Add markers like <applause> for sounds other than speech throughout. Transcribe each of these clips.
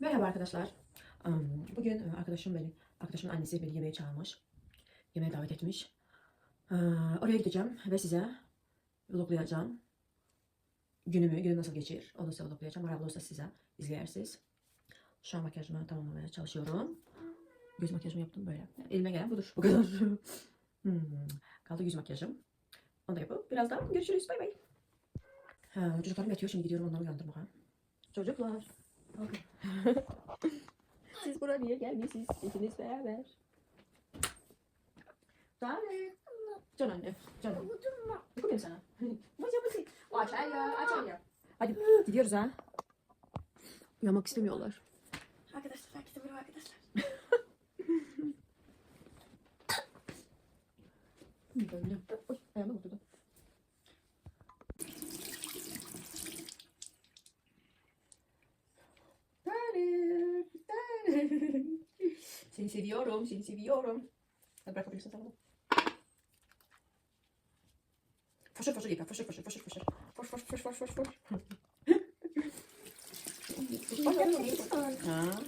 Merhaba arkadaşlar. Bugün e, arkadaşım beni, arkadaşımın annesi beni yemeğe çağırmış. Yemeğe davet etmiş. Ee, Oraya gideceğim ve size vloglayacağım. Günümü, günüm nasıl geçir onu size vloglayacağım. Araba olursa size izleyersiniz. Şu an makyajımı tamamlamaya çalışıyorum. Göz makyajımı yaptım böyle. Elime gelen budur. Bu kadar. <laughs> Hmm. Kaldı yüz makyajım. Onu da yapıp birazdan görüşürüz. Bay bay. Ha, çocuklarım yatıyor. Şimdi gidiyorum onları uyandırmaya. Çocuklar. Siz buraya niye gelmişsiniz? İkiniz beraber. Tane. Can anne. Canım. Dokunayım sana. <laughs> Vay yapısın. Aç ya. Aç ya. Hadi <gasps> gidiyoruz ha. Uyanmak istemiyorlar. Arkadaşlar herkese merhaba arkadaşlar. <laughs> Böyle. Sinsiviorum, sinsiviorum. Dobra, kopię się samo. Proszę, proszę, Lipka, proszę, proszę, proszę, proszę. Proszę, proszę, proszę, proszę, proszę. Ah,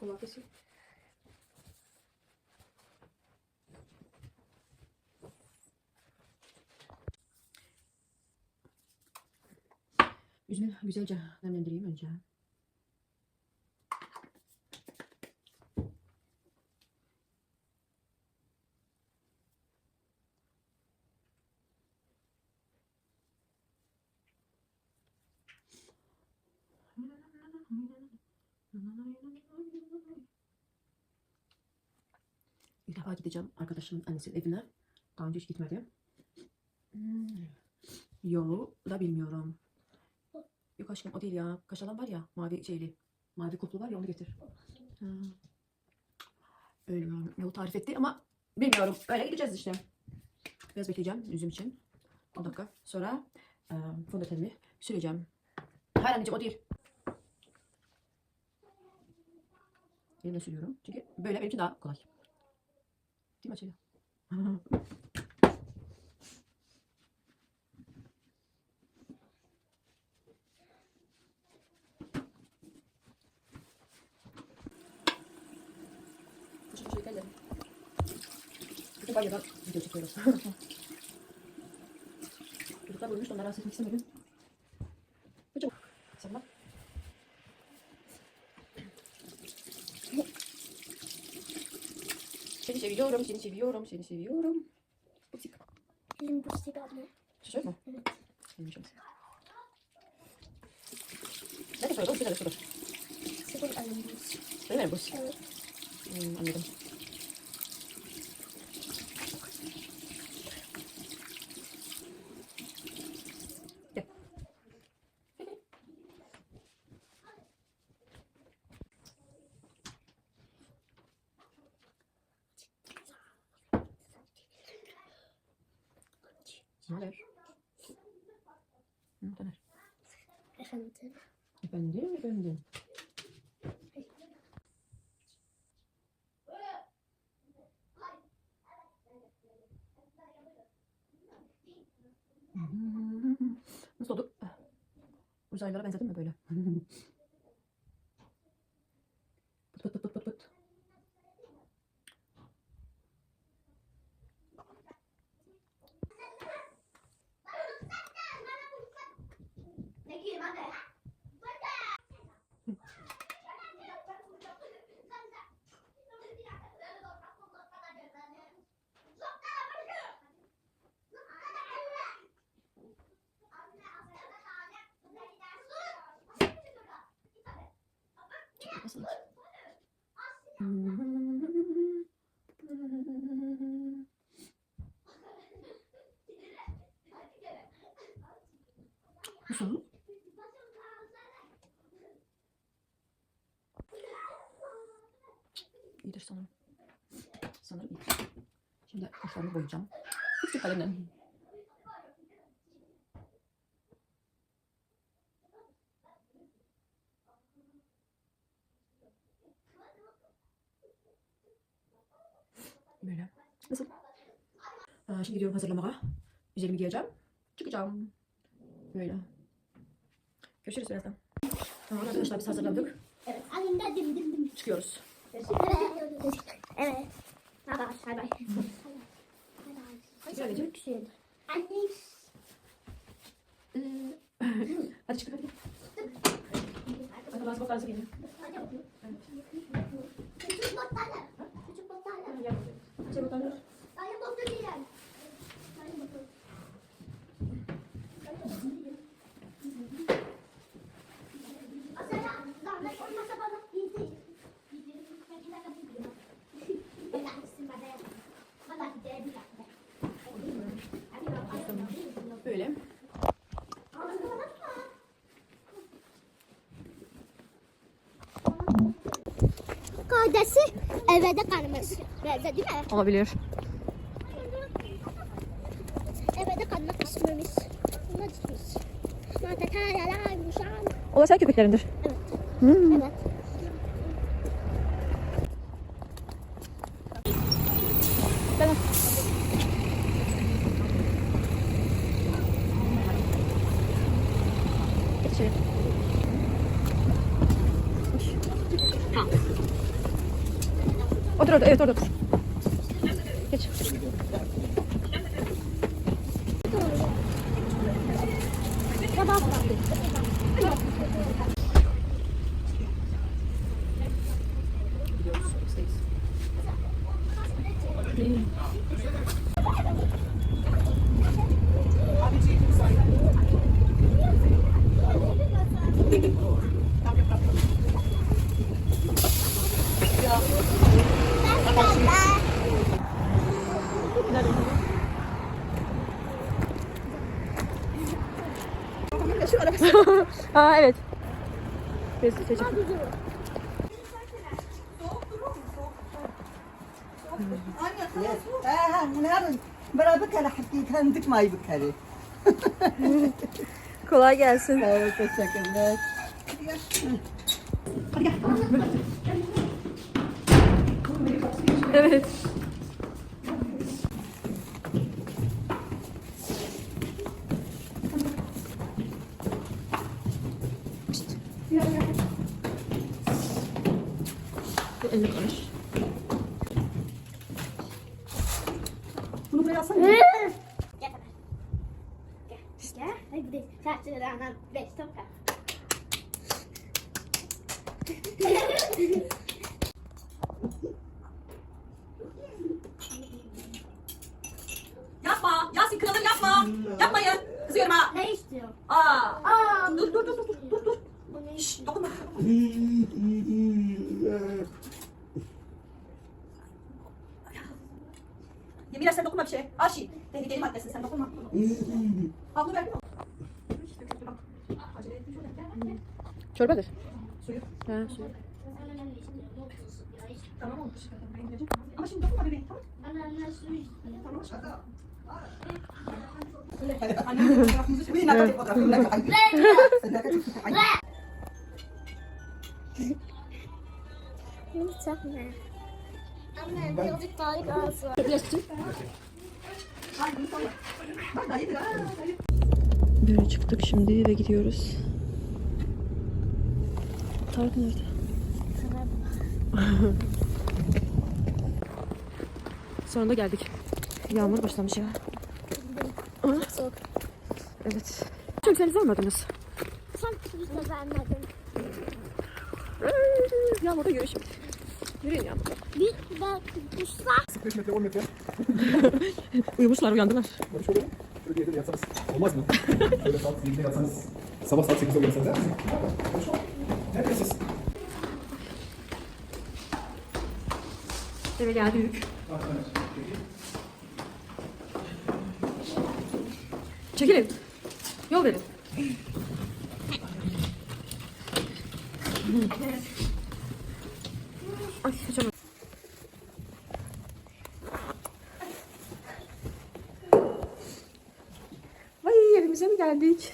Kulak sil. Yüzümü güzelce nemlendireyim önce. İlk defa gideceğim arkadaşımın annesinin evine. Daha önce hiç gitmedim. Hmm. Yolu da bilmiyorum. Yok aşkım o değil ya. Kaşalan var ya mavi şeyli. Mavi kuplu var ya onu getir. Ha. Öyle yol tarif etti ama bilmiyorum. Öyle gideceğiz işte. Biraz bekleyeceğim yüzüm için. 10 dakika. Sonra e, fondötenimi süreceğim. Hayır anneciğim o değil. Elimle sürüyorum. Çünkü böyle benim daha kolay. Değil mi yeterli. Bütün banyoda video çekiyoruz. <laughs> Çocuklar da onları rahatsız etmek istemedim. Seni seviyorum, seni seviyorum, seni seviyorum. Butik. Elim bu size abla. Şaşır mı? Evet. Benim şans. Ne kadar olur? Bir tane şurada. Sıfır elim bu. Öyle mi bu? Evet. Hmm, anladım. Ne haber? Hı, Taner. Efendim. Efendim, efendim. Nasıl oldu? Uzaylılara benzedim mi böyle? <laughs> Nasıl? İyidir sanırım. Sanırım iyidir. Şimdi kaşlarını boyayacağım. Küçük kalemle. Böyle. Nasıl? Ee, şimdi gidiyorum hazırlamaya. Üzerimi giyeceğim. Çıkacağım. Böyle. Görüşürüz birazdan. Tamam arkadaşlar biz hazırlandık. Evet. Annemde dim dim dim. Çıkıyoruz. Evet. Bay bay. Bay bay. Güzel anneciğim. Güzel. Anne. Hadi çıkın hadi. Hadi bazı botlarınızı giyin. Küçük botlarla. Küçük botlarla. Şey botlarınızı. Kardeşi eve de kalmış. Bence değil mi? Olabilir. Eve de kalmak istemiş. Buna gitmiş. Mata taralaymış ama. O da sen köpeklerindir. Evet. Hmm. Evet. Evet orada otur. Geç. <laughs> Aa evet. Biz seçim. اه نهار برا بكره حكيت هندك ما يبكري Kolay gelsin. Evet teşekkürler. Evet. Alsana. Gel. Gel. Hadi saçlarından beş toka. Yapma. Yasin kralım yapma. Yapmayın. Kızıyorum ha. Ne istiyor? Aa. Aa, Dur dur dur dur dur dur. bu ne Şşş dokunma. sen dokunma bir şeye. Al şey. Tehlikeli maddesin sen dokunma. Havlu verdin mi? Çorbadır. Suyu. Ha, suyu. Tamam olmuş. Ama şimdi dokunma bebeğim tamam. Anne anne su içti. Tamam şaka. Anne fotoğrafımızı çekin. Ne kadar fotoğrafım ne kadar. Ne kadar. Ne kadar birazcık daha. Böyle çıktık şimdi ve gidiyoruz. Tarık nerede? <laughs> Sonunda geldik. Yağmur başlamış ya. Soğuk. Evet. Çok seniz olmadınız. Sen hiç de. Yağmurda yürüyüşüm. Yürüyün yağmurda. Bir de kuşlar. 5 metre 10 metre. <laughs> Uyumuşlar uyandılar. Böyle şöyle bir yerde yatsanız olmaz mı? şöyle saat 7'de yatsanız sabah saat 8'de uyansanız der misin? Neredesiniz? Eve geldik. Çekilin. Yol verin. Ay kaçamadım. Ay evimize mi geldik?